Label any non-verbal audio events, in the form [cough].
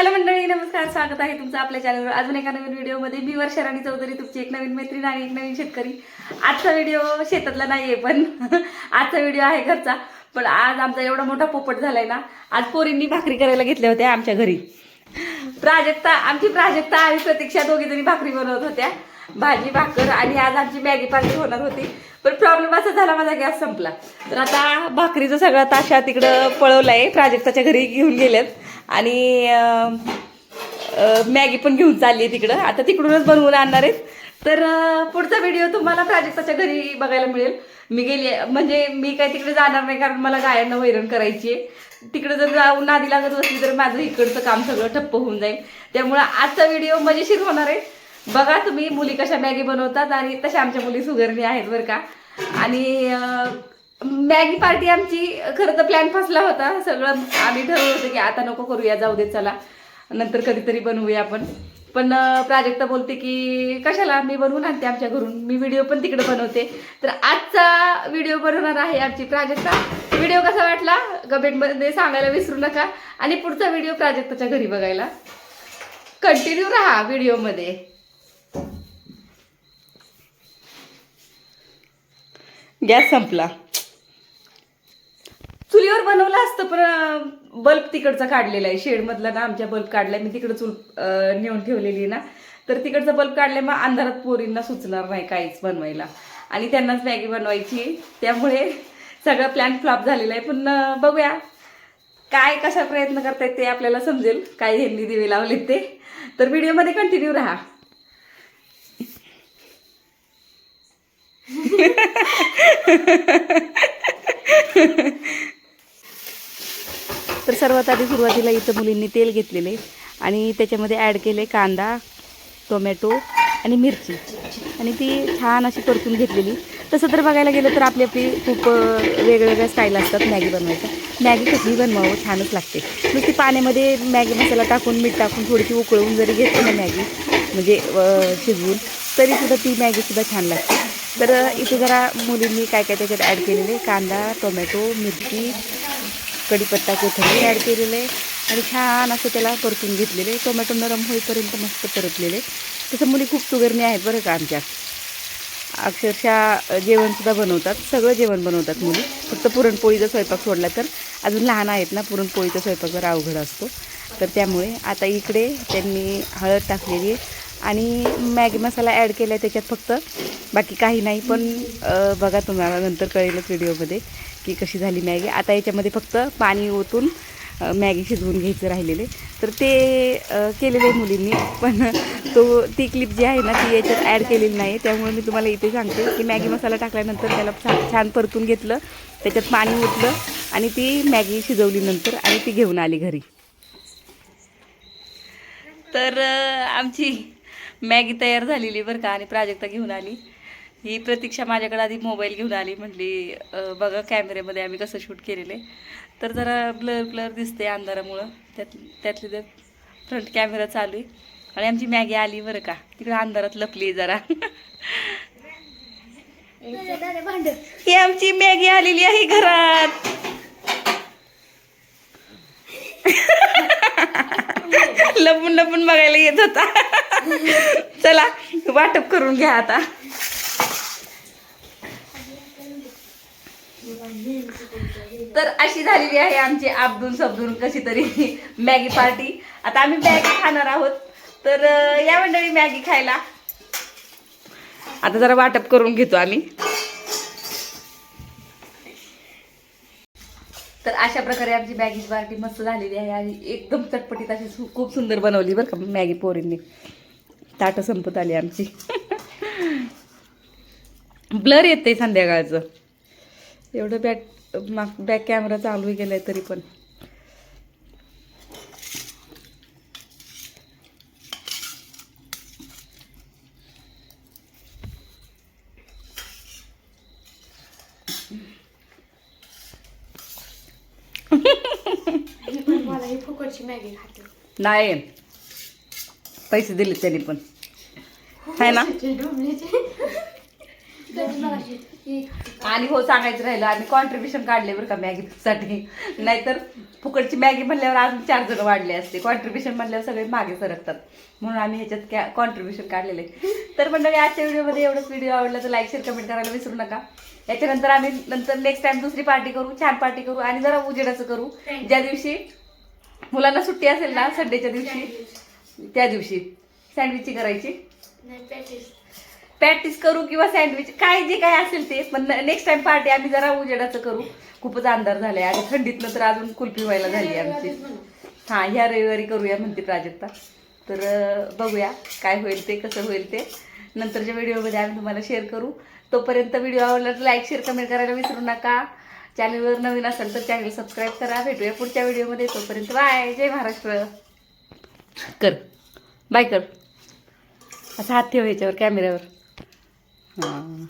Hello मंडळी नमस्कार स्वागत आहे तुमचं आपल्या चॅनलवर अजून एका नवीन व्हिडिओमध्ये. मी वर्षा राणी चौधरी तुमची एक नवीन मैत्रीण आणि एक नवीन शेतकरी. आजचा व्हिडिओ शेतातला नाही आहे पण [laughs] आजचा व्हिडिओ आहे घरचा. पण आज आमचा एवढा मोठा पोपट झालाय ना आज पोरींनी भाकरी करायला घेतल्या होत्या आमच्या घरी. प्राजक्ता आमची प्राजक्ता आणि प्रतीक्षा दोघीजणी भाकरी बनवत होत्या. भाजी भाकर आणि आज आमची मॅगी पार्टी होणार होती. पण प्रॉब्लेम असा झाला माझा गॅस संपला. तर आता भाकरीचा सगळा ताशा तिकडं पळवलाय. प्राजक्ताच्या घरी घेऊन गेल्यात. आणि मॅगी पण घेऊन चालली आहे तिकडं. आता तिकडूनच बनवून आणणार आहेत. तर पुढचा व्हिडिओ तुम्हाला प्राजक्ताच्या घरी बघायला मिळेल. मी गेली म्हणजे मी काय तिकडे जाणार नाही कारण मला गायांना वैरण करायची आहे. तिकडे जर जाऊन नादी लागत असली तर माझं इकडचं काम सगळं ठप्प होऊन जाईल. त्यामुळं आजचा व्हिडिओ मजेशीर होणार आहे. बघा तुम्ही मुली कशा मॅगी बनवतात आणि तशा आमच्या मुली सुगरणी आहेत बरं का. आणि मॅगी पार्टी आमची खरं तर प्लॅन फसला होता. सगळं आम्ही ठरवलं होतं की आता नको करूया जाऊ दे चला. नंतर कधीतरी बनवूया आपण. पण प्राजक्ता बोलते की कशाला? मी बनवून आणते आमच्या घरून. मी व्हिडिओ पण तिकडे बनवते. तर आजचा व्हिडिओ बनवणार आहे आमची प्राजक्ता. व्हिडिओ कसा वाटला? कमेंटमध्ये सांगायला विसरू नका. आणि पुढचा व्हिडिओ प्राजक्ताच्या घरी बघायला. कंटिन्यू राहा व्हिडिओमध्ये गॅस संपला. चुलीवर बनवलं असतं पण बल्ब तिकडचा काढलेला आहे. शेडमधला ना आमच्या बल्ब काढलाय. मी तिकडं चूल नेऊन ठेवलेली ना. तर तिकडचा बल्ब काढलाय मग अंधारात पोरींना सुचणार नाही काहीच बनवायला. आणि त्यांनाच मॅगी बनवायची त्यामुळे सगळा प्लॅन फ्लॉप झालेला आहे. पण बघूया. काय कशा प्रयत्न करतायत ते आपल्याला समजेल. काय ह्यांनी दिवे लावलेत ते. तर व्हिडिओमध्ये कंटिन्यू राहा. [laughs] सर्वात आधी सुरुवातीला इथं मुलींनी तेल घेतलेले आणि त्याच्यामध्ये ॲड केले कांदा टोमॅटो आणि मिरची. आणि ती छान अशी परतून घेतलेली. तसं तर बघायला गेलं तर आपली आपली खूप वेगवेगळ्या स्टाईल असतात. मॅगी बनवायच्या मॅगी कशीही बनवावं? छानच लागते. नुसती पाण्यामध्ये मॅगी मसाला टाकून मीठ टाकून थोडीशी उकळवून जरी घेतली ना मॅगी म्हणजे शिजवून तरीसुद्धा ती मॅगीसुद्धा छान लागते. तर इथे जरा मुलींनी काय काय त्याच्यात ॲड केलेले? कांदा टोमॅटो मिरची कढीपत्ता कोथिंबीर ॲड केलेलं आहे आणि छान असं त्याला परतून घेतलेले टोमॅटो नरम होईपर्यंत मस्त परतलेले तसं मुली खूप सुगरणी आहेत बरं का आमच्या अक्षरशः जेवणसुद्धा बनवतात. सगळं जेवण बनवतात मुली. फक्त पुरणपोळीचा स्वयंपाक सोडला तर. अजून लहान आहेत ना पुरणपोळीचा स्वयंपाक जरा अवघड असतो. तर त्यामुळे आता इकडे त्यांनी हळद टाकलेली आहे आणि मॅगी मसाला ॲड केला आहे त्याच्यात फक्त. बाकी काही नाही पण बघा तुम्हाला नंतर कळेलच व्हिडिओमध्ये की कशी झाली मॅगी. आता याच्यामध्ये फक्त पाणी ओतून मॅगी शिजवून घ्यायचं राहिलेले तर ते केलेलं आहे मुलींनी पण तो ती क्लिप जी आहे ना ती याच्यात ॲड केलेली नाही. त्यामुळे मी तुम्हाला इथे सांगते की मॅगी मसाला टाकल्यानंतर त्याला छान छान परतून घेतलं त्याच्यात पाणी ओतलं आणि ती मॅगी शिजवली नंतर आणि ती घेऊन आली घरी. तर आमची मॅगी तयार झालेली बरं का आणि प्राजक्ता घेऊन आली. ही प्रतीक्षा माझ्याकडे आधी मोबाईल घेऊन आली म्हटली बघा कॅमेऱ्यामध्ये आम्ही कसं शूट केलेलं. आहे तर जरा ब्लर ब्लर दिसते अंधारामुळं. त्यात त्यातली तर फ्रंट कॅमेरा चालू आहे. आणि आमची मॅगी आली बरं का. तिकडे अंधारात लपली जरा. ही आमची मॅगी आलेली आहे घरात. लपून लपून बघायला येत होता. चला वाटप करून घ्या आता. तर अशी झालेली आहे आमची आबदून सबदून कशी तरी मॅगी पार्टी. आता आम्ही मॅगी खाणार आहोत. तर या मंडळी मॅगी खायला. आता जरा वाटप करून घेतो आम्ही. तर अशा प्रकारे आमची मॅगी पार्टी मस्त झालेली आहे आणि एकदम चटपटीत अशी खूप सुंदर बनवली बरं का मॅगी पोरींनी. ताटं संपत आली आमची. [laughs] ब्लर येते संध्याकाळचं. एवढं बॅक माग बॅक कॅमेरा चालू गेलाय तरी पण. नाही. पैसे दिले त्यांनी पण. आहे ना? [laughs] आणि हो सांगायचं राहिलं आम्ही कॉन्ट्रीब्युशन काढले बरं का मॅगीसाठी. नाहीतर फुकटची मॅगी म्हणल्यावर अजून चार जण वाढले असते. कॉन्ट्रीब्युशन म्हणल्यावर सगळे मागे सरकतात. म्हणून आम्ही ह्याच्यात कॉन्ट्रीब्युशन काढलेले. तर मंडळी आजच्या व्हिडिओमध्ये एवढंच व्हिडिओ आवडला तर लाईक शेअर कमेंट करायला विसरू नका. याच्यानंतर आम्ही नंतर नेक्स्ट टाइम दुसरी पार्टी करू छान पार्टी करू आणि जरा उजेडाचं करू. ज्या दिवशी मुलांना सुट्टी असेल ना संडेच्या दिवशी त्या दिवशी सँडविचची करायची. प्रॅक्टिस करू किंवा सँडविच काय जे काय असेल ते. पण नेक्स्ट टाइम पार्टी आम्ही जरा उजेडाचं करू. खूपच अंधार झालाय आणि थंडीतनं तर अजून कुल्फी व्हायला झाली आमची. हां ह्या रविवारी करूया म्हणते प्राजक्ता. तर बघूया काय होईल ते कसं होईल ते. नंतरच्या व्हिडिओमध्ये आम्ही तुम्हाला शेअर करू. तोपर्यंत व्हिडिओ आवडला तर लाईक शेअर कमेंट करायला विसरू नका. चॅनलवर नवीन असेल तर चॅनल सबस्क्राईब करा. भेटूया पुढच्या व्हिडिओमध्ये. तोपर्यंत बाय जय महाराष्ट्र. कर. बाय कर. असा हात ठेव ह्याच्यावर कॅमेऱ्यावर हां